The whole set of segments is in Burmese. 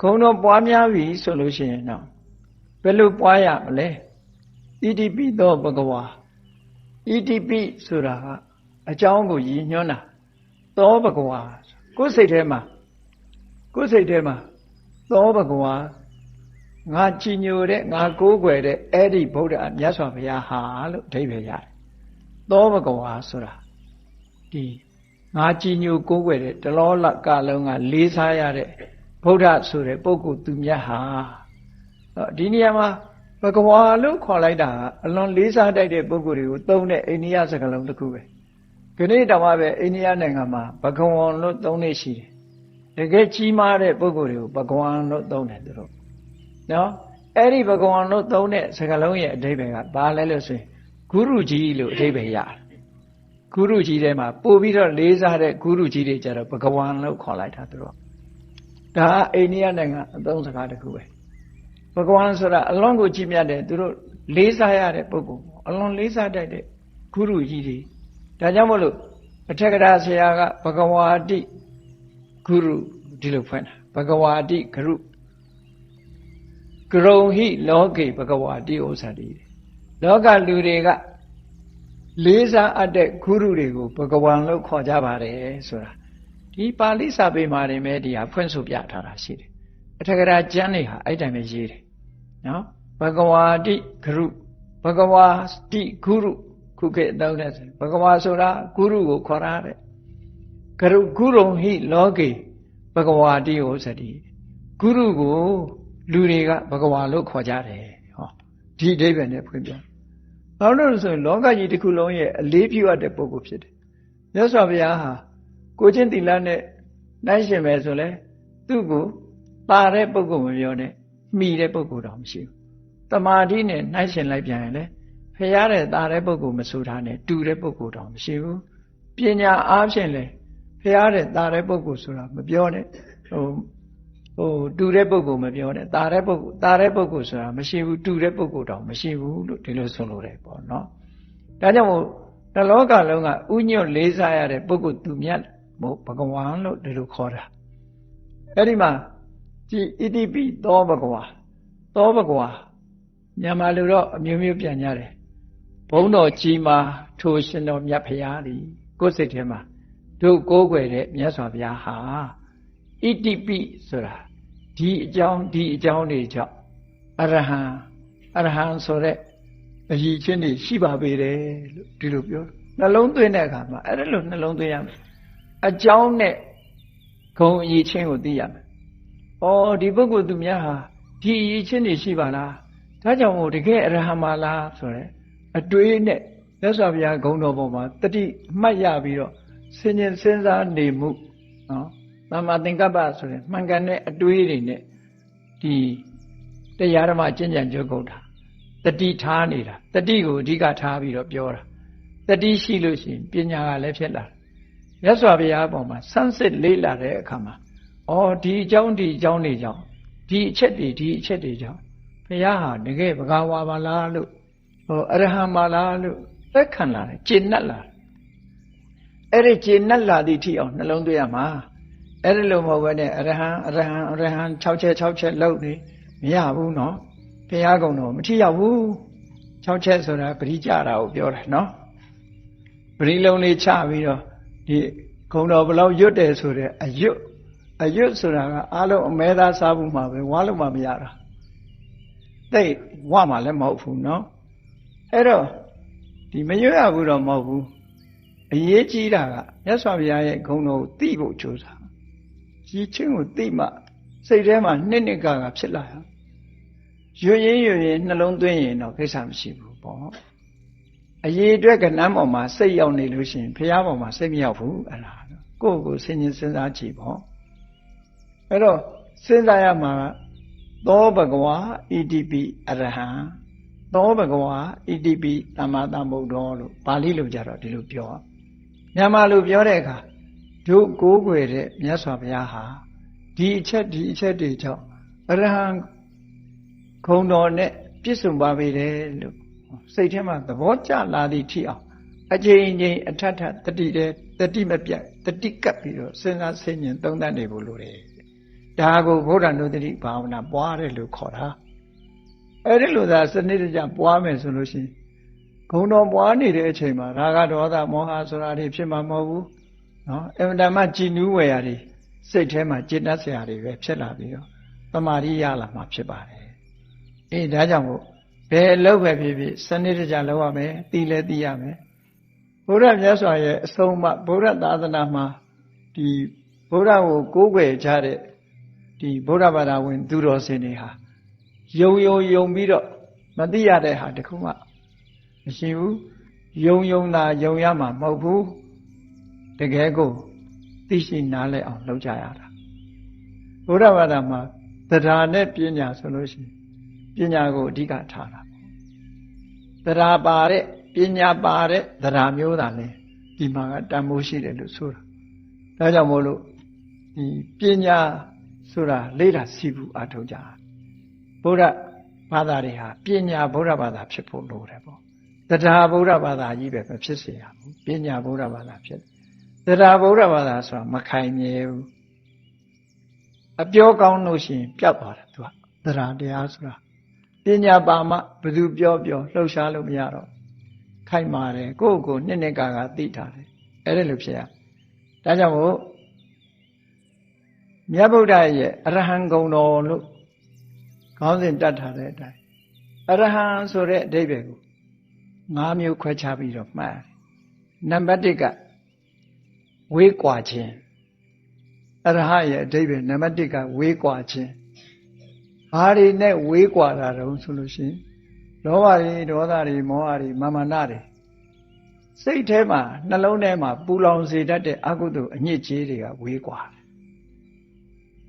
ဂုံတော်ပွားများပြီဆိုလို့ရှိရင်တော့ဘယ်လိုပွားရမလဲဣတိပိသောဘဂဝါဣတိပိဆိုတာကအကြောင်းကိုရည်ညွှန်းတာသောဘဂဝါကိုယ်စိတ်ထဲမှာကိုယ်စိတ်ထဲမှာသောဘဂဝါငါကြည်ညိုတဲ့ငါကိုးကွယ်တဲ့အဲ့ဒီဗုဒ္ဓမြတ်စွာဘုရားဟာလို့အဓိပ္ပာယ်ရတယ်သောဘဂဝါဆိုတာဒီငါကြည်ညိုကိုးကွယ်တဲ့တလောလကလုံးကလေးစားရတဲ့ ဗုဒ္ဓဆိုတဲ့ပုဂ္ဂိုလ်သူမြတ်ဟာဒီနေရာမှာဘဂဝါလို့ခေါ်လိုက်တာအလွန်လေးစားတတ်တဲ့ပုဂ္ဂိုလ်တွေကိုသုံးတဲ့အိန္ဒိယစကားလုံးတစ်ခုပဲခဏတောင်မှပဲအိန္ဒိယနိုင်ငံမှာဘဂဝံလို့သုံးနေရှိတယ်တကယ်ကြီးမားတဲ့ပုဂ္ဂိုလ်တွေကိုဘဂဝံလို့သုံးတယ်သူတို့နော်အဲ့ဒီဘဂဝံလို့သုံးတဲ့စကားလုံးရဲ့အဓိပ္ပာယ်ကဘာလဲလို့ဆိုရင်ဂုရုကြီးလို့အဓိပ္ပာယ်ရတယ်ဂုရုကြီးထဲမှာပို့ပြီးတော့လေးစားတဲ့ဂုရုကြီးတွေကြတော့ဘဂဝံလို့ခေါ်လိုက်တာသူတို့ ဒါအိန္ဒိယနိုင်ငံအသုံးစကားတစ်ခုပဲဘဂဝံဆိုတာအလွန်ကိုကြည်မြတ်တယ်သူတို့လေးစားရတဲ့ပုဂ္ဂိုလ်အလွန်လေးစားတတ်တဲ့ဂုရုကြီးတွေဒါကြောင့်မို့လို့အထက်ကရာဆရာကဘဂဝါတိဂုရုဒီလိုဖွင့်တာဘဂဝါတိဂရုဂရုံဟိလောကေဘဂဝါတိဥစ္စာတိလောကလူတွေကလေးစားအပ်တဲ့ဂုရုတွေကိုဘဂဝံလို့ခေါ်ကြပါတယ်ဆိုတာ ဒီပါဠိစာပေမှာနေမဲ့ဒီဟာဖွင့်ဆိုပြထားတာရှိတယ်အထက်ကရာကျမ်းတွေဟာအဲ့တိုင်ပဲရေးတယ်နော်ဘဂဝါတိဂရုဘဂဝါတိဂုရုခုခေတ်တောင်းတဲ့ဘဂဝါဆိုတာဂုရုကိုခေါ်ရတဲ့ဂရုဂုရုံဟိလောကေဘဂဝါတိဟောစတိဂုရုကိုလူတွေကဘဂဝါလို့ခေါ်ကြတယ်ဟောဒီအဓိပ္ပာယ်နဲ့ဖွင့်ပြ။ဘာလို့လဲဆိုရင်လောကကြီးတစ်ခုလုံးရဲ့အလေးပြုအပ်တဲ့ပုဂ္ဂိုလ်ဖြစ်တယ်။မြတ်စွာဘုရားဟာ ကိုချင်းတိလနဲ့နိုင်ရှင်ပဲဆိုလဲသူ့ကိုပါတဲ့ပုဂ္ဂိုလ်မပြောနဲ့မှီတဲ့ပုဂ္ဂိုလ်တော့မရှိဘူး။တမာတိနဲ့နိုင်ရှင်လိုက်ပြန်ရင်လေဖရာတဲ့ตาတဲ့ပုဂ္ဂိုလ်မဆိုထားနဲ့တူတဲ့ပုဂ္ဂိုလ်တော့မရှိဘူးပညာအားဖြင့်လေဖရာတဲ့ตาတဲ့ပုဂ္ဂိုလ်ဆိုတာမပြောနဲ့ဟိုဟိုတူတဲ့ပုဂ္ဂိုလ်မပြောနဲ့ตาတဲ့ပုဂ္ဂိုလ်ตาတဲ့ပုဂ္ဂိုလ်ဆိုတာမရှိဘူးတူတဲ့ပုဂ္ဂိုလ်တော့မရှိဘူးလို့ဒီလိုဆိုလိုတယ်ပေါ့နော်ဒါကြောင့်မို့တလောကလုံးကဥညွတ်လေးစားရတဲ့ပုဂ္ဂိုလ်သူမြတ် မို့ဘဂဝါလို့ဒီလိုခေါ်တာအဲ့ဒီမှာကြည်ဣတိပိသောဘဂဝါသောဘဂဝါမြန်မာလူတော့အမျိုးမျိုးပြန်ကြတယ်ဘုံတော်ကြီးမှာထိုရှင်တော်မြတ်ဖရာသည်ကိုယ်စိတ်ထဲမှာတို့ကိုးကွယ်တဲ့မြတ်စွာဘုရားဟာဣတိပိဆိုတာဒီအကြောင်းဒီအကြောင်းတွေကြောင့်အရဟံအရဟံဆိုတဲ့အည်ချင်းတွေရှိပါပေတယ်လို့ဒီလိုပြောနှလုံးသွင်းတဲ့အခါမှာအဲ့ဒါလို့နှလုံးသွင်းရမယ် အကြောင်းနဲ့ဂုံအည်ချင်းကိုသိရမယ်။ဩဒီပုဂ္ဂိုလ်သူများဟာဒီအည်ချင်းတွေရှိပါလား။ဒါကြောင့်မို့တကယ်အရဟံပါလားဆိုရဲအတွေးနဲ့မြတ်စွာဘုရားဂုံတော်ပေါ်မှာတတိမှတ်ရပြီးတော့ဆင်ញင်စဉ်းစားနေမှုနော်သမ္မာသင်္ကပ္ပဆိုရင်မှန်ကန်တဲ့အတွေးတွေနဲ့ဒီတရားဓမ္မကျင့်ကြံကြုတ်ကုန်တာတတိထားနေတာတတိကိုအဓိကထားပြီးတော့ပြောတာတတိရှိလို့ရှိရင်ပညာကလည်းဖြစ်လာ မြတ်စွာဘုရားပေါ်မှာဆန်းစစ်လေးလာတဲ့အခါမှာဩဒီအကြောင်းဒီအကြောင်းတွေကြောင့်ဒီအချက်တွေဒီအချက်တွေကြောင့်ဘုရားဟာတကယ်ဘဂဝါပါလားလို့ဟိုအရဟံပါလားလို့သက်ခံလာတယ်ကျင့်납လာအဲ့ဒီကျင့်납လာသည့်ထိအောင်နှလုံးသွင်းရမှာအဲ့ဒီလိုမဟုတ်ဘဲနဲ့အရဟံအရဟံအရဟံ6ချက်6ချက်လောက်နေမရဘူးနော်ဘုရားကုံတော်မထိရောက်ဘူး6ချက်ဆိုတာပရိကြတာကိုပြောတယ်နော်ပရိလုံးလေးချပြီးတော့ ဒီကုံတော်ဘလောက်ရွတ်တယ်ဆိုတဲ့အရွတ်အရွတ်ဆိုတာကအားလုံးအမဲသားစားဘူးမှာပဲဝါလို့မှမရတာတိတ်ဝမှလည်းမဟုတ်ဘူးနော်အဲ့တော့ဒီမရွတ်ရဘူးတော့မဟုတ်ဘူးအရေးကြီးတာကမြတ်စွာဘုရားရဲ့ဂုဏ်တော်ကိုသိဖို့ကြိုးစားရည်ချင်းကိုသိမှစိတ်ထဲမှာနှစ်နှစ်ကကဖြစ်လာရရွရင်ရွရင်နှလုံးသွင်းရင်တော့ကိစ္စမရှိဘူးပေါ့ အရေးအတွက်ကဏ္ဍပေါ်မှာစိတ်ရောက်နေလို့ရှိရင်ဘုရားပေါ်မှာစိတ်မရောက်ဘူးအဲ့ဒါကိုယ့်ကိုယ်စဉ်းကျင်စဉ်းစားကြည့်ပေါ့အဲ့တော့စဉ်းစားရမှာသောဘဂဝါဣတိပိအရဟံသောဘဂဝါဣတိပိသမ္မာသမ္ဗုဒ္ဓောလို့ပါဠိလိုကြတော့ဒီလိုပြောမြန်မာလိုပြောတဲ့အခါတို့ကိုးကွယ်တဲ့မြတ်စွာဘုရားဟာဒီအချက်ဒီအချက်တွေကြောင့်အရဟံခုံတော်နဲ့ပြည့်စုံပါပေတယ်လို့ စိတ်ထဲမှာသဘောကျလာသည့်ထိအောင်အကြိမ်ကြိမ်အထထတတိတဲ့တတိမပြတ်တတိကပ်ပြီးတော့စဉ်းစားဆင်ញင်သုံးသပ်နေဖို့လိုတယ်ဒါကိုဘုရားနုတ္တိဘာဝနာပွားတယ်လို့ခေါ်တာအဲ့ဒီလိုသာစနစ်တကျပွားမယ်ဆိုလို့ရှိရင်ဂုံတော်ပွားနေတဲ့အချိန်မှာရာဂဒေါသမောဟဆိုတာတွေဖြစ်မှာမဟုတ်ဘူးနော်အင်တာမကြည်နူးဝယ်ရာတွေစိတ်ထဲမှာจิตတတ်စရာတွေပဲဖြစ်လာပြီးတော့တမာရီရလာမှာဖြစ်ပါတယ်အေးဒါကြောင့်မို့ ဘယ်အလုပ်ပဲဖြစ်ဖြစ်စနစ်တကျလုပ်ရမယ်သိလဲသိရမယ်ဘုရားမြတ်စွာရဲ့အဆုံးအမဘုရားသာသနာမှာဒီဘုရားကိုကိုးကွယ်ကြတဲ့ဒီဗုဒ္ဓဘာသာဝင် သူတော်စင်တွေဟာယုံယုံယုံပြီးတော့မသိရတဲ့ဟာတခုမှမရှိဘူးယုံယုံသာယုံရမှာမဟုတ်ဘူးတကယ်ကိုသိရှိနားလည်အောင်လုပ်ကြရတာဘုရားဘာသာမှာတရားနဲ့ပညာဆိုလို့ရှိရင် ပညာကိုအဓိကထားတာတရားပါတဲ့ပညာပါတဲ့တရားမျိုးသာလဲဒီမှာကတန်ဖိုးရှိတယ်လို့ဆိုတာဒါကြောင့်မို့လို့ဒီပညာဆိုတာလေ့လာစီဘူးအထောက်ကြဘုရားဘာသာတွေဟာပညာဘုရားဘာသာဖြစ်ဖို့လိုတယ်ပေါ့တရားဗုဒ္ဓဘာသာကြီးပဲမဖြစ်စေရဘူးပညာဗုဒ္ဓဘာသာဖြစ်တရားဗုဒ္ဓဘာသာဆိုတာမခိုင်မြဲဘူးအပြောကောင်းလို့ရှိရင်ပျောက်သွားတယ်သူကတရားတရားဆိုတာပ ညာပါမှဘယ်သူပြောပြောလှုပ်ရှားလို့မရတော့ခိုင်မာတယ်ကိုယ့်ကိုယ်နှစ်နှစ်ကာကသိထားတယ်အဲ့ဒါလိုဖြစ်ရဒါကြောင့်မို့မြတ်ဗုဒ္ဓရဲ့အရဟံဂုံတော်လို့ခေါင်းစဉ်တတ်ထားတဲ့အတိုင်းအရဟံဆိုတဲ့အဓိပ္ပာယ်ကို၅မျိုးခွဲခြားပြီးတော့မှတ်နံပါတ်1ကဝေးကွာခြင်းအရဟရဲ့အဓိပ္ပာယ်နံပါတ်1ကဝေးကွာခြင်း ဘာတွေနဲ့ဝေးကွာတာတုံးဆိုလို့ရှိရင်လောဘတွေဒေါသတွေမောဟတွေမာမနတွေစိတ်ထဲမှာနှလုံးထဲမှာပူလောင်စေတတ်တဲ့အကုသိုလ်အညစ်အကြေးတွေကဝေးကွာတယ်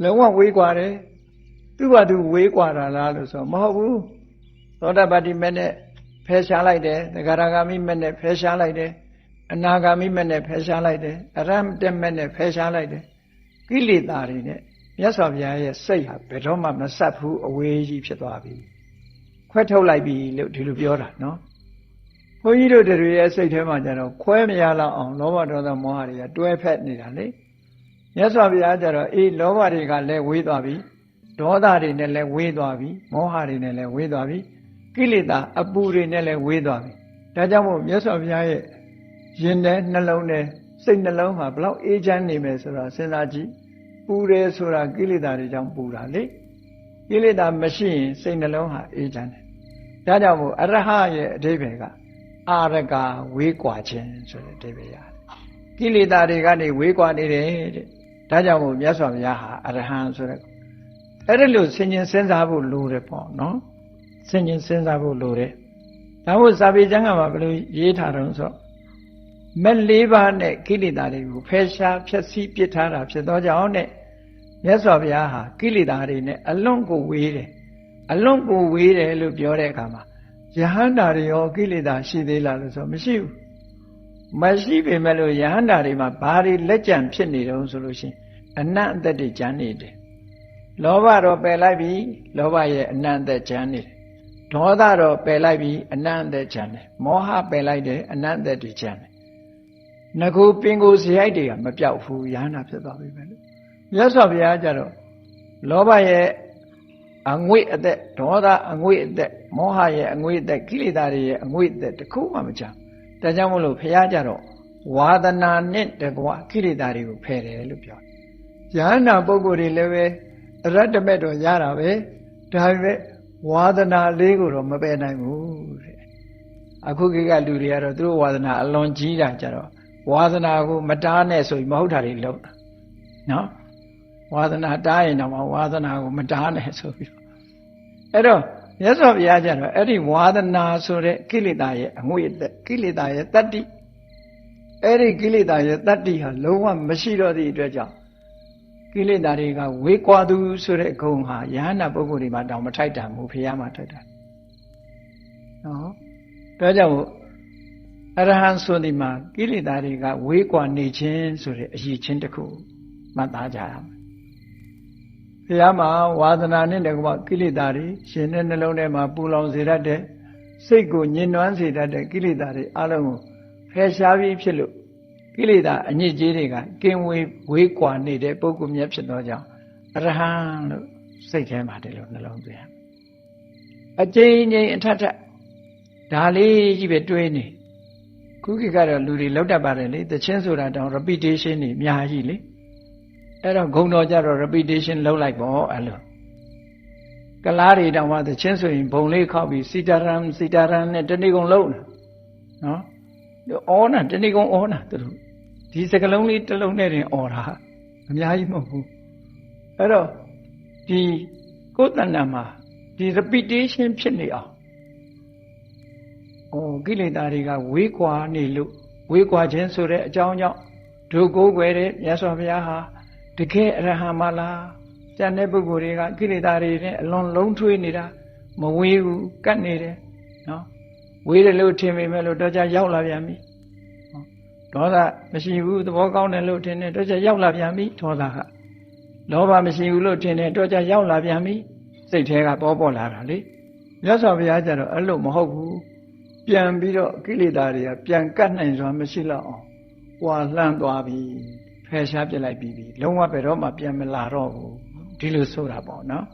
လုံးဝဝေးကွာတယ်သူ့ဘာသူဝေးကွာတာလားလို့ဆိုမဟုတ်ဘူးသောတာပတ္တိမနဲ့ဖယ်ရှားလိုက်တယ်သဂရဂါမိမနဲ့ဖယ်ရှားလိုက်တယ်အနာဂါမိမနဲ့ဖယ်ရှားလိုက်တယ်အရဟတမနဲ့ဖယ်ရှားလိုက်တယ်ကိလေသာတွေနဲ့ မြတ်စွာဘုရားရဲ့စိတ်ဟာဘယ်တော့မှမဆက်ဘူးအဝေးကြီးဖြစ်သွားပြီခွဲထုတ်လိုက်ပြီလို့ဒီလိုပြောတာနော်ဘုန်းကြီးတို့တွေရဲ့စိတ်ထဲမှာကျတော့ခွဲမရလောက်အောင်လောဘဒေါသမောဟတွေကတွဲဖက်နေတာလေမြတ်စွာဘုရားကျတော့အေးလောဘတွေကလည်းဝေးသွားပြီဒေါသတွေနဲ့လည်းဝေးသွားပြီမောဟတွေနဲ့လည်းဝေးသွားပြီကိလေသာအပူတွေနဲ့လည်းဝေးသွားပြီဒါကြောင့်မို့မြတ်စွာဘုရားရဲ့ရင်ထဲနှလုံးထဲစိတ်နှလုံးမှာဘလောက်အေးချမ်းနေမယ်ဆိုတာစဉ်းစားကြည့် ပူတယ်ဆိုတာကိလေသာတွေကြောင့်ပူတာလေကိလေသာမရှိရင်စိတ်နှလုံးဟာအေးချမ်းတယ်ဒါကြောင့်မို့အရဟရဲ့အဓိပ္ပာယ်ကအာရကဝေးကွာခြင်းဆိုတဲ့အဓိပ္ပာယ်ရတယ်ကိလေသာတွေကနေဝေးကွာနေတယ်တဲ့ဒါကြောင့်မို့မြတ်စွာဘုရားဟာအရဟံဆိုတဲ့အဲ့ဒါလို့ဆင်ញင်စဉ်းစားဖို့လိုတယ်ပေါ့နော်ဆင်ញင်စဉ်းစားဖို့လိုတယ်ဒါမို့စာပေကျမ်းကမှာဘယ်လိုရေးထားတော့ဆိုမက်လေးပါးနဲ့ကိလေသာတွေကိုဖယ်ရှားဖျက်ဆီးပစ်ထားတာဖြစ်သောကြောင့်နဲ့ မြတ်စွာဘုရားဟာကိလေသာတွေနဲ့အလွန်ကိုဝေးတယ်အလွန်ကိုဝေးတယ်လို့ပြောတဲ့အခါမှာယဟန္တာတွေရောကိလေသာရှိသေးလားလို့ဆိုမရှိဘူးမရှိပေမဲ့လို့ယဟန္တာတွေမှာဘာတွေလက်ကြံဖြစ်နေတုံးဆိုလို့ရှိရင်အနတ်အသက်တွေကြမ်းနေတယ်လောဘတော့ပယ်လိုက်ပြီလောဘရဲ့အနတ်အသက်ကြမ်းနေတယ်ဒေါသတော့ပယ်လိုက်ပြီအနတ်အသက်ကြမ်းတယ်မောဟပယ်လိုက်တယ်အနတ်အသက်တွေကြမ်းတယ်ငကူပင်ကိုဇရိုက်တွေကမပြောက်ဘူးယဟနာဖြစ်သွားပြီပဲလို့ မြတ်စွာဘုရားကြတော့လောဘရဲ့အငွေ့အသက်ဒေါသအငွေ့အသက်မောဟရဲ့အငွေ့အသက်ကိလေသာတွေရဲ့အငွေ့အသက်တခုမှမကြမ်းဒါကြောင့်မို့လို့ဘုရားကြတော့ဝါဒနာနဲ့တကွာကိလေသာတွေကိုဖယ်တယ်လို့ပြောတယ်ယဟနာပုဂ္ဂိုလ်တွေလည်းပဲရတ္တမဲ့တော့ရတာပဲဒါပေမဲ့ဝါဒနာလေးကိုတော့မပယ်နိုင်ဘူးတဲ့အခုခေတ်ကလူတွေကတော့သူတို့ဝါဒနာအလွန်ကြီးတာကြတော့ဝါဒနာကိုမတားနဲ့ဆိုပြီးမဟုတ်တာတွေလုပ်တာနော် ဝါဒနာတားရင်တော့ဝါဒနာကိုမတားနဲ့ဆိုပြီးတော့အဲ့တော့မြတ်စွာဘုရားကျတော့အဲ့ဒီဝါဒနာဆိုတဲ့ကိလေသာရဲ့အငွေ့သက်ကိလေသာရဲ့တတ္တိအဲ့ဒီကိလေသာရဲ့တတ္တိဟာလုံးဝမရှိတော့သည့်အတွက်ကြောင့်ကိလေသာတွေကဝေကွာသူဆိုတဲ့ဂုံဟာယဟနာပုဂ္ဂိုလ်တွေမှာတောင်မထိုက်တန်ဘူးဖះမှာထိုက်တာနော်ဒါကြောင့်အရဟံဆိုဒီမှာကိလေသာတွေကဝေးကွာနေခြင်းဆိုတဲ့အရည်ချင်းတစ်ခုမှတ်သားကြရမယ် ဘုရားမှာဝါသနာနဲ့တကွကိလေသာတွေရှင်တဲ့နှလုံးထဲမှာပူလောင်စေတတ်တဲ့စိတ်ကိုညှဉ်းနှွမ်းစေတတ်တဲ့ကိလေသာတွေအလုံးကိုဖယ်ရှားပြီးဖြစ်လို့ကိလေသာအညစ်အကြေးတွေကကင်းဝေးဝေးကွာနေတဲ့ပုဂ္ဂိုလ်မြတ်ဖြစ်သောကြောင့်အရဟံလို့စိတ်ထဲမှာဒီလိုနှလုံးသွင်းအကျဉ်းချင်းအထက်ထက်ဒါလေးကြီးပဲတွေးနေခုခေတ်ကတော့လူတွေလောက်တတ်ပါတယ်လေတချင်းဆိုတာတောင် repetition နေအများကြီးလေ အဲ့တော့ဂုံတော်ကြတော့ repetition လောက်လိုက်ပေါ့အဲ့လိုကလားတွေတောင်မှတချင်းဆိုရင်ဘုံလေးခောက်ပြီးစီတာရန်စီတာရန်နဲ့တဏိကုံလုံးနော်အော်နာတဏိကုံအော်နာသူတို့ဒီစကလုံးလေးတစ်လုံးနဲ့တင်အော်တာအများကြီးမဟုတ်ဘူးအဲ့တော့ဒီကိုယ်တဏ္ဍာမှာဒီ repetition ဖြစ်နေအောင်ဩကိလေသာတွေကဝေးကွာနေလို့ဝေးကွာခြင်းဆိုတဲ့အကြောင်းကြောင့်ဒုကိုးွယ်တဲ့မြတ်စွာဘုရားဟာ တကယ်အရဟံမလားကျန်တဲ့ပုဂ္ဂိုလ်တွေကကိလေသာတွေနဲ့အလွန်လုံးထွေးနေတာမဝေးဘူးကတ်နေတယ်နော်ဝေးတယ်လို့ထင်ပေမဲ့လို့တော့ကြရောက်လာပြန်ပြီဒေါသမရှိဘူးသဘောကောင်းတယ်လို့ထင်တယ်တော့ကြရောက်လာပြန်ပြီဒေါသကလောဘမရှိဘူးလို့ထင်တယ်တော့ကြရောက်လာပြန်ပြီစိတ်ထဲကပေါ်ပေါ်လာတာလေမြတ်စွာဘုရားကျတော့အဲ့လိုမဟုတ်ဘူးပြန်ပြီးတော့ကိလေသာတွေကပြန်ကတ်နိုင်စွာမရှိတော့အောင်ဟွာလှမ်းသွားပြီ ဖယ်ရှားပြစ်လိုက်ပြီးပြီလုံးဝဘယ်တော့မှပြန်မလာတော့ဘူးဒီလိုဆိုတာပေါ့နော်